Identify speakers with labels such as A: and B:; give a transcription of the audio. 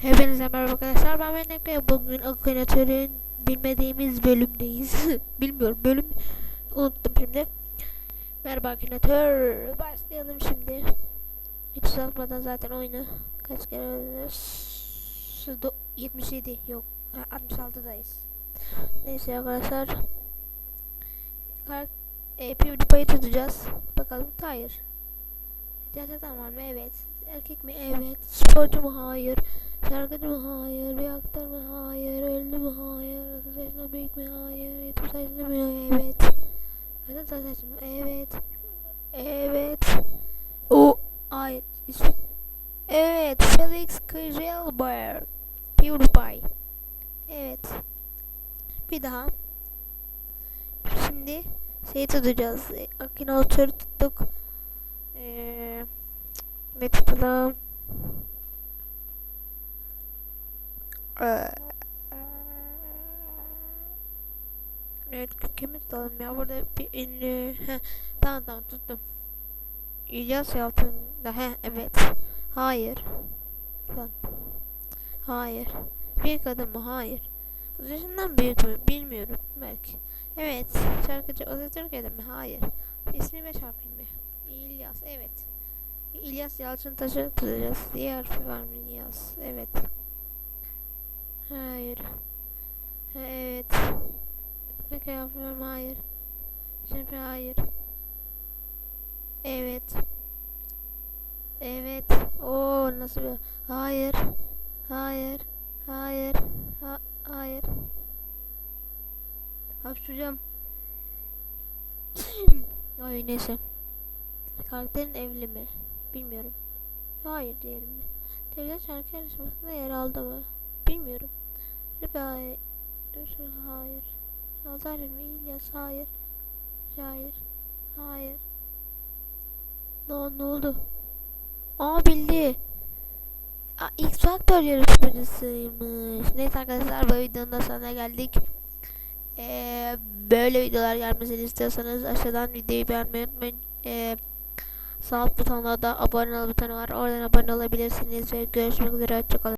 A: Hepinize merhaba arkadaşlar. Ben Menek ve bugün Akınatör'ün bilmediğimiz bölümdeyiz. Bilmiyorum bölüm unuttum şimdi. Merhaba Akınatör. Başlayalım şimdi. Hiç uzatmadan zaten oyunu kaç kere oynuyoruz? Su- do- 77 yok. Ha, 66'dayız. Neyse arkadaşlar. Kar e, PewDiePie'yi tutacağız. Bakalım hayır. Gerçekten var mı? Evet. Erkek mi? Evet. Sporcu mu? Hayır. Şarkıcı mı? Hayır. Bir aktör mü? Hayır. Ünlü mü? Hayır. 30 yaşında büyük mü? Hayır. 70 yaşında mı? Evet. Kadın saçlı mı? Evet. Evet. O. Hayır. Evet. Felix Kjelberg. PewDiePie. Evet. Bir daha. Şimdi şey tutacağız. Akinator tuttuk. Ne tutalım? Eee, Evet, kimi tutalım ya? Burada bir ünlü... Heh, tamam tamam tuttum. İlyas Yalçın'da. He, evet. Hayır. Lan. Hayır. Bir kadın mı? Hayır. 30 yaşından büyük mü? Bilmiyorum. Belki. Evet. Şarkıcı Türkiye'de mi? Hayır. İsmi beş harfli mi? İlyas. Evet. İlyas Yalçıntaş'ı tutacağız. Diğer harfi var mı İlyas? Evet. Hayır. Ha, Evet. Var mı? Hayır. Şimdi hayır. Evet. Evet. Oo nasıl bir... Hayır. Hayır. Hayır. Ha hayır. Hapşuracağım. Ay neyse. Karakterin evli mi? Bilmiyorum. Hayır diyelim mi? Devlet şarkı yarışmasında yer aldı mı? Bilmiyorum. Ribe hayır. Hayır. Nazar mi? İlyas hayır. Hayır. Hayır. Ne, ne oldu? Aa bildi. Aa, X Factor yarışmacısıymış. Neyse arkadaşlar bu videonun da sonuna geldik. Ee, böyle videolar gelmesini istiyorsanız aşağıdan videoyu beğenmeyi unutmayın. Ee, sağ alt butonlarda abone ol butonu var. Oradan abone olabilirsiniz ve görüşmek üzere. Hoşçakalın.